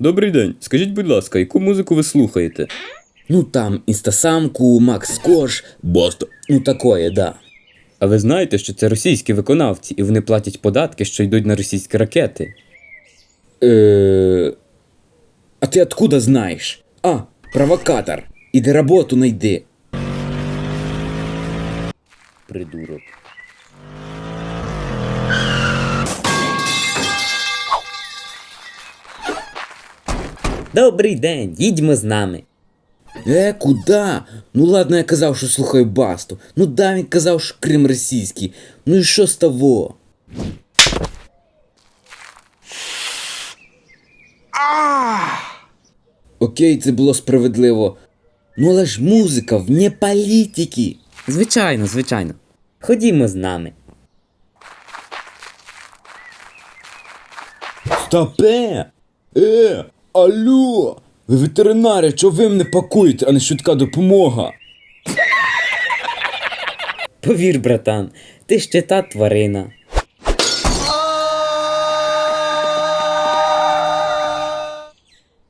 Добрий день. Скажіть, будь ласка, яку музику ви слухаєте? Ну там інстасамку, Макс Кош, Баста. Ну такое, да. А ви знаєте, що це російські виконавці, і вони платять податки, що йдуть на російські ракети? Э... А ты откуда знаешь? А, провокатор. Иди работу найди. Придурок. Добрий день, їдьмо з нами. Е, куда? Ну ладно, я казав, що слухаю басту. Ну да, він казав, що Крим російський. Ну і що з того? Окей, це було справедливо. Ну але ж музика вне політики. Звичайно, звичайно. Ходімо з нами. Стопе! Е, алло! Ви ветеринари, чого ви мене пакуєте, а не швидка допомога? Повір, братан, ти ще та тварина.